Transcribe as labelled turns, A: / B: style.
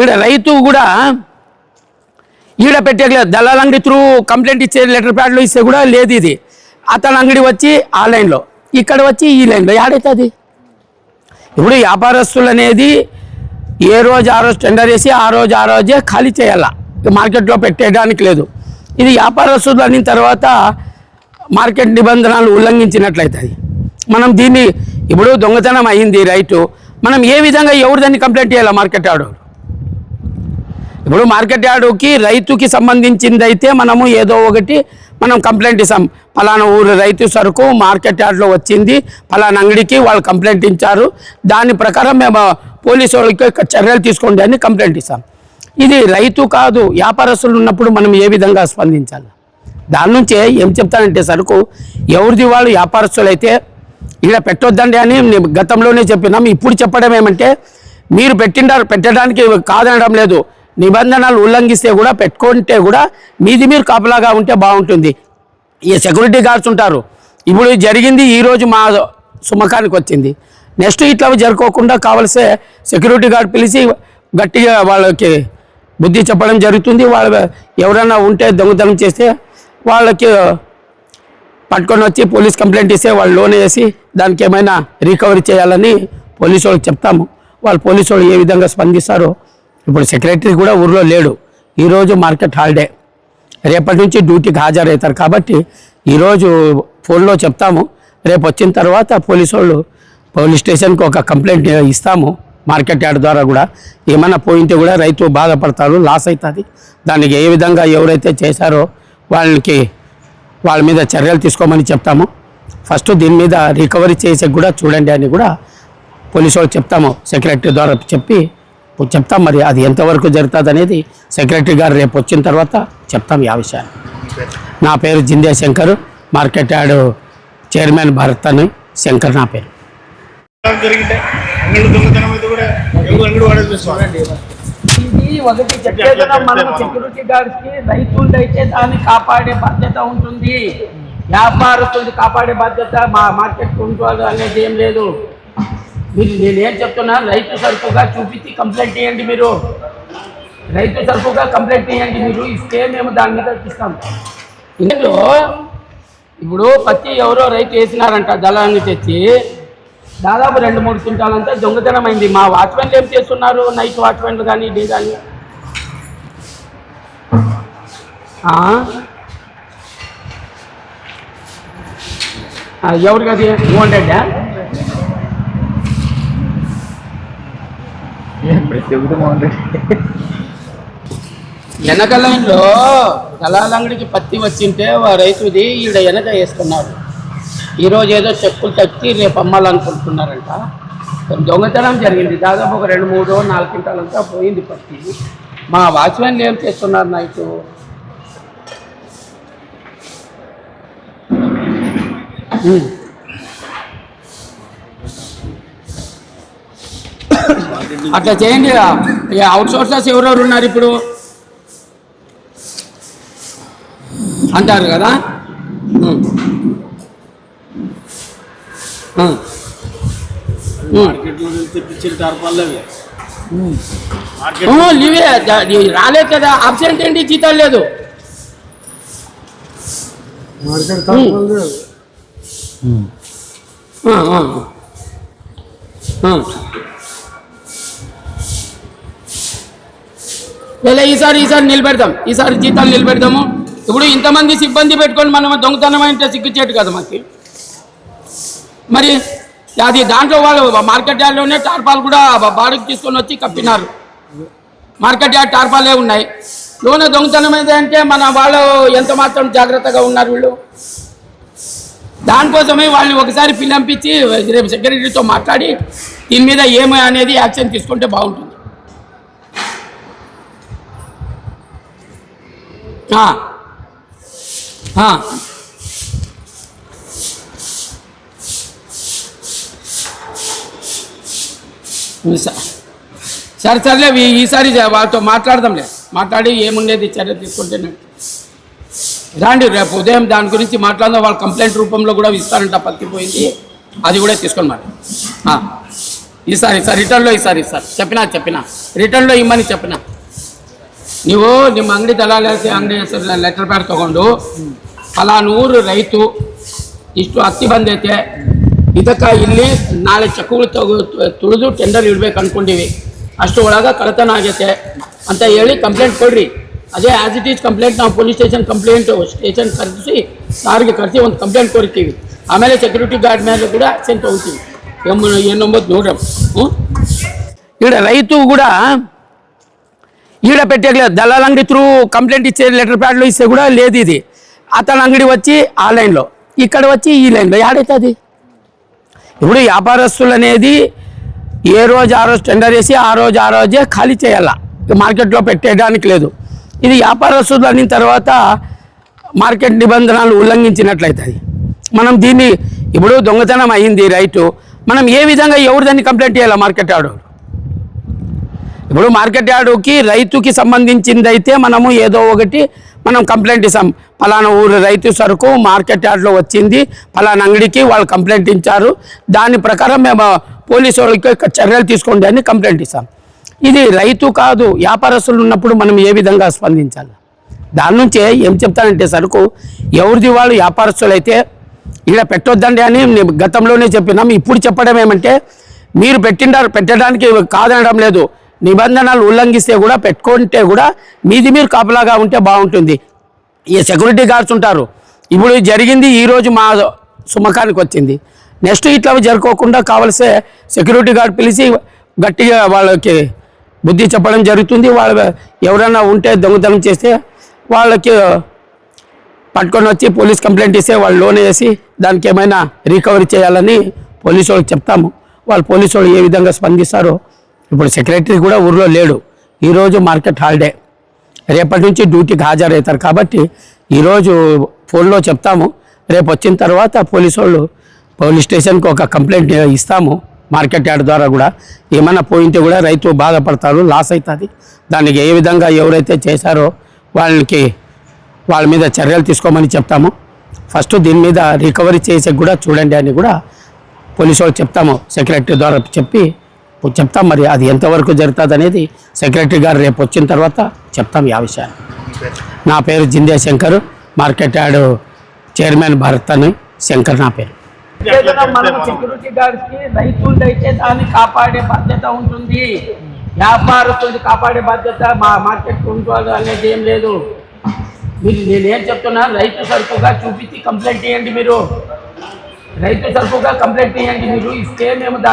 A: ఈడ రైతు కూడా ఈడ పెట్టలేదు దళాల అంగడి త్రూ కంప్లైంట్ ఇచ్చే లెటర్ ప్యాడ్లు ఇస్తే కూడా లేదు ఇది. అతని అంగడి వచ్చి ఆ లైన్లో ఇక్కడ వచ్చి ఈ లైన్లో. ఏడైతుంది ఇప్పుడు వ్యాపారస్తులు అనేది ఏ రోజు ఆ రోజు టెండర్ వేసి ఆ రోజు ఆ రోజే ఖాళీ చేయాల? మార్కెట్లో పెట్టేయడానికి లేదు. ఇది వ్యాపారస్తులు అనిన తర్వాత మార్కెట్ నిబంధనలు ఉల్లంఘించినట్లయితుంది. మనం దీన్ని ఇప్పుడు దొంగతనం అయింది రైటు మనం ఏ విధంగా ఎవరు దాన్ని కంప్లైంట్ చేయాలి మార్కెట్ ఆడు ఇప్పుడు మార్కెట్ యార్డుకి రైతుకి సంబంధించింది అయితే మనము ఏదో ఒకటి మనం కంప్లైంట్ ఇస్తాం. పలానా ఊరు రైతు సరుకు మార్కెట్ యార్డ్లో వచ్చింది పలానా అంగడికి వాళ్ళు కంప్లైంట్ ఇచ్చారు. దాని ప్రకారం మేము పోలీసు వాళ్ళకి చర్యలు తీసుకోండి అని కంప్లైంట్ ఇస్తాం. ఇది రైతు కాదు వ్యాపారస్తులు ఉన్నప్పుడు మనం ఏ విధంగా స్పందించాలి? దాని నుంచే ఏం చెప్తానంటే సరుకు ఎవరిది వాళ్ళు వ్యాపారస్తులు అయితే ఇక్కడ పెట్టొద్దండి అని గతంలోనే చెప్పినాం. ఇప్పుడు చెప్పడం ఏమంటే మీరు పెట్టిండారు పెట్టడానికి కాదనడం లేదు. నిబంధనలు ఉల్లంఘిస్తే కూడా పెట్టుకుంటే కూడా మీది మీరు కాపలాగా ఉంటే బాగుంటుంది. ఈ సెక్యూరిటీ గార్డ్స్ ఉంటారు. ఇప్పుడు జరిగింది ఈరోజు మా సుమకానికి వచ్చింది. నెక్స్ట్ ఇట్లా జరుపుకోకుండా కావలసే సెక్యూరిటీ గార్డ్ పిలిచి గట్టిగా వాళ్ళకి బుద్ధి చెప్పడం జరుగుతుంది. వాళ్ళ ఎవరైనా ఉంటే దొంగతనం చేస్తే వాళ్ళకి పట్టుకొని వచ్చి పోలీస్ కంప్లైంట్ ఇస్తే వాళ్ళు లోన్ వేసి దానికి ఏమైనా రికవరీ చేయాలని పోలీసు వాళ్ళకి చెప్తాము. వాళ్ళు పోలీసు వాళ్ళు ఏ విధంగా స్పందిస్తారో ఇప్పుడు సెక్రటరీ కూడా ఊర్లో లేడు. ఈరోజు మార్కెట్ హాలిడే. రేపటి నుంచి డ్యూటీకి హాజరవుతారు కాబట్టి ఈరోజు ఫోన్లో చెప్తాము. రేపు వచ్చిన తర్వాత పోలీసు వాళ్ళు పోలీస్ స్టేషన్కి ఒక కంప్లైంట్ ఇస్తాము మార్కెట్ యార్డ్ ద్వారా కూడా. ఏమైనా పోయింటే కూడా రైతు బాధపడతారు లాస్ అవుతుంది. దానికి ఏ విధంగా ఎవరైతే చేశారో వాళ్ళకి వాళ్ళ మీద చర్యలు తీసుకోమని చెప్తాము. ఫస్ట్ దీని మీద రికవరీ చేసే కూడా చూడండి అని కూడా పోలీసు వాళ్ళు చెప్తాము. సెక్రటరీ ద్వారా చెప్పి చెప్తాం మరి అది ఎంతవరకు జరుగుతుంది అనేది సెక్రటరీ గారు రేపు వచ్చిన తర్వాత చెప్తాం ఆ విషయాన్ని నా పేరు Jinde Shankar market yard chairman Bharat అని శంకర్ నా పేరు. ఇది ఒకటి చెప్పేదనం మనం సెక్యూరిటీ గార్డ్స్ రైతులు అయితే దాన్ని కాపాడే బాధ్యత ఉంటుంది. వ్యాపారస్తులు కాపాడే బాధ్యత మా మార్కెట్ ఉంటుంది అనేది ఏం లేదు. మీరు నేనేం చెప్తున్నా రైతు సరుకుగా చూపించి కంప్లైంట్ చేయండి మీరు. రైతు సరుకుగా కంప్లైంట్ చేయండి మీరు ఇస్తే మేము దాని మీద ఇస్తాం. ఇందులో ఇప్పుడు పత్తి ఎవరో రైతు వేసినారంట దళాన్ని తెచ్చి. దాదాపు రెండు మూడు క్వింటాలంతా దొంగతనం అయింది. మా వాచ్మెన్లు ఏం చేస్తున్నారు? నైట్ వాచ్మెన్లు కానీ డే కానీ ఎవరికి అది? టూ వెనక లైన్లో దళాల అంగడికి పత్తి వచ్చింటే ఆ రైతుది ఈడ వెనక వేసుకున్నారు ఈరోజు ఏదో చెక్కులు తెచ్చి రేపు అమ్మాలనుకుంటున్నారంట. దొంగతనం జరిగింది. దాదాపు ఒక రెండు మూడు నాలుగు క్వింటాలంతా పోయింది పత్తి. మా వాచ్మెన్లు ఏం చేస్తున్నారు నైట్? ఉమ్. అట్లా చేయండి అవుట్ సోర్సర్స్ ఎవరెవరు ఉన్నారు ఇప్పుడు? అంటారు కదా?
B: మార్కెట్
A: లీవే రాలేదు కదా. అబ్సెంట్ ఏంటి? జీతాలు లేదు. ఆ, లేదా ఈసారి ఈసారి నిలబెడతాం ఈసారి జీతాలు నిలబెడతాము ఇప్పుడు ఇంతమంది సిబ్బంది పెట్టుకొని మనం దొంగతనం అంటే సిగ్గుచేటు కదా మాకు? మరి అది దాంట్లో వాళ్ళు మార్కెట్ యార్డ్లోనే టార్పాలు కూడా బాడుకు తీసుకొని వచ్చి కప్పినారు. మార్కెట్ యార్డ్ టార్పాలే ఉన్నాయి. లోన దొంగతనం అయితే అంటే మన వాళ్ళు ఎంత మాత్రం జాగ్రత్తగా ఉన్నారు వీళ్ళు? దానికోసమే వాళ్ళని ఒకసారి పిలంపించి రేపు సెక్రటరీతో మాట్లాడి దీని మీద ఏమి అనేది యాక్షన్ తీసుకుంటే బాగుంటుంది. సరే సర్లే ఈసారి వాళ్ళతో మాట్లాడదాంలే. మాట్లాడి ఏముండేది చర్య తీసుకుంటే రాండి రేపు ఉదయం దాని గురించి మాట్లాడదాం. వాళ్ళు కంప్లైంట్ రూపంలో కూడా ఇస్తారంట పత్తిపోయింది అది కూడా తీసుకొని మరి. ఈసారి సార్ రిటర్న్లో ఈసారి సార్. చెప్పినా చెప్పినా. రిటర్న్లో ఇమ్మని చెప్పినా. ನೀವು ನಿಮ್ಮ ಅಂಗಡಿ ದಲಾಲಿ ಅಂಗಡಿ ಹೆಸರಿನ ಲೆಟರ್ ಪ್ಯಾಡ್ ತಗೊಂಡು ಫಲಾನೂರು ರೈತು ಇಷ್ಟು ಹತ್ತಿ ಬಂದೈತೆ. ಇದಕ್ಕೆ ಇಲ್ಲಿ ನಾಳೆ ಚಕ್ಕುಗಳು ತಗೋ ತುಳಿದು ಟೆಂಡರ್ ಇಡ್ಬೇಕು ಅಂದ್ಕೊಂಡಿವಿ ಅಷ್ಟು ಒಳಗೆ ಕಳತನ ಆಗೈತೆ ಅಂತ ಹೇಳಿ ಕಂಪ್ಲೇಂಟ್ ಕೊಡ್ರಿ. ಅದೇ ಆ್ಯಸ್ ಇಟ್ ಈಸ್ ಕಂಪ್ಲೇಂಟ್ ನಾವು ಪೊಲೀಸ್ ಸ್ಟೇಷನ್ ಕಂಪ್ಲೇಂಟ್ ಸ್ಟೇಷನ್ ಕರೆಸಿ ಸಾರಿಗೆ ಕರೆಸಿ ಒಂದು ಕಂಪ್ಲೇಂಟ್ ಕೊಡ್ತೀವಿ. ಆಮೇಲೆ ಸೆಕ್ಯೂರಿಟಿ ಗಾರ್ಡ್ ಮೇಲೆ ಕೂಡ ಆ್ಯಕ್ಷನ್ ಹೋಗ್ತೀವಿ ಎಂಬ ಏನೊಂಬತ್ತು ನೋಡ್ರಿ ಹ್ಞೂ ಇಡ ರೈತು ಕೂಡ ఈడ పెట్టేయలేదు దళాల అంగడి త్రూ కంప్లైంట్ ఇచ్చే లెటర్ ప్యాడ్లు ఇస్తే కూడా లేదు ఇది. అతని అంగడి వచ్చి ఆ లైన్లో. ఇక్కడ వచ్చి ఈ లైన్లో. ఏడైతుంది ఇప్పుడు వ్యాపారస్తులు అనేది ఏ రోజు ఆ రోజు టెండర్ వేసి ఆ రోజు ఆ రోజే ఖాళీ చేయాల. మార్కెట్లో పెట్టేయడానికి లేదు. ఇది వ్యాపారస్తులు అన్న తర్వాత మార్కెట్ నిబంధనలు ఉల్లంఘించినట్లయితుంది మనం దీన్ని ఇప్పుడు దొంగతనం అయింది రైటు. మనం ఏ విధంగా ఎవరు దాన్ని కంప్లైంట్ చేయాలి మార్కెట్ ఆడు ఇప్పుడు మార్కెట్ యార్డుకి రైతుకి సంబంధించింది అయితే మనము ఏదో ఒకటి మనం కంప్లైంట్ ఇస్తాం. పలానా ఊరు రైతు సరుకు మార్కెట్ యార్డ్లో వచ్చింది పలానా అంగడికి వాళ్ళు కంప్లైంట్ ఇచ్చారు. దాని ప్రకారం మేము పోలీసు వాళ్ళకి చర్యలు తీసుకోండి అని కంప్లైంట్ ఇస్తాం. ఇది రైతు కాదు వ్యాపారస్తులు ఉన్నప్పుడు మనం ఏ విధంగా స్పందించాలి? దాని నుంచే ఏం చెప్తానంటే సరుకు ఎవరిది వాళ్ళు వ్యాపారస్తులు అయితే ఇలా పెట్టొద్దండి అని గతంలోనే చెప్పినాం. ఇప్పుడు చెప్పడం ఏమంటే మీరు పెట్టిండారు పెట్టడానికి కాదనడం లేదు. నిబంధనలు ఉల్లంఘిస్తే కూడా పెట్టుకుంటే కూడా మీది మీరు కాపలాగా ఉంటే బాగుంటుంది. ఈ సెక్యూరిటీ గార్డ్స్ ఉంటారు. ఇప్పుడు జరిగింది ఈరోజు మా సుమకానికి వచ్చింది. నెక్స్ట్ ఇట్లా జరుపుకోకుండా కావలసే సెక్యూరిటీ గార్డ్ పిలిచి గట్టిగా వాళ్ళకి బుద్ధి చెప్పడం జరుగుతుంది. వాళ్ళు ఎవరైనా ఉంటే దొంగతనం చేస్తే వాళ్ళకి పట్టుకొని వచ్చి పోలీస్ కంప్లైంట్ ఇస్తే వాళ్ళు లోన్ వేసి దానికి ఏమైనా రికవరీ చేయాలని పోలీసు వాళ్ళకి చెప్తాము. వాళ్ళు పోలీసు వాళ్ళు ఏ విధంగా స్పందిస్తారో ఇప్పుడు సెక్రటరీ కూడా ఊర్లో లేడు. ఈరోజు మార్కెట్ హాలిడే. రేపటి నుంచి డ్యూటీకి హాజరవుతారు కాబట్టి ఈరోజు ఫోన్లో చెప్తాము. రేపు వచ్చిన తర్వాత పోలీసు వాళ్ళు పోలీస్ స్టేషన్కి ఒక కంప్లైంట్ ఇస్తాము మార్కెట్ యార్డ్ ద్వారా కూడా. ఏమైనా పోయింటే కూడా రైతు బాధపడతారు లాస్ అవుతుంది. దానికి ఏ విధంగా ఎవరైతే చేశారో వాళ్ళకి వాళ్ళ మీద చర్యలు తీసుకోమని చెప్తాము. ఫస్ట్ దీని మీద రికవరీ చేసే కూడా చూడండి అని కూడా పోలీసు వాళ్ళు చెప్తాము. సెక్రటరీ ద్వారా చెప్పి చెప్తాం. మరి అది ఎంతవరకు జరుగుతుంది అనేది సెక్రటరీ గారు రేపు వచ్చిన తర్వాత చెప్తాం ఈ విషయాన్ని నా పేరు Jinde Shankar market yard chairman Bharat అని. శంకర్ నా పేరు. సెక్యూరిటీ గార్డ్స్కి రైతులు అయితే దాన్ని కాపాడే బాధ్యత ఉంటుంది. వ్యాపారస్తులు కాపాడే బాధ్యత మా మార్కెట్ ఉంటుంది అనేది ఏం లేదు. మీరు నేనేం చెప్తున్నా రైతు సరుకుగా చూపించి కంప్లైంట్ చేయండి మీరు. రైతు సరుకుగా కంప్లైంట్ చేయండి మీరు. ఇస్తే మేము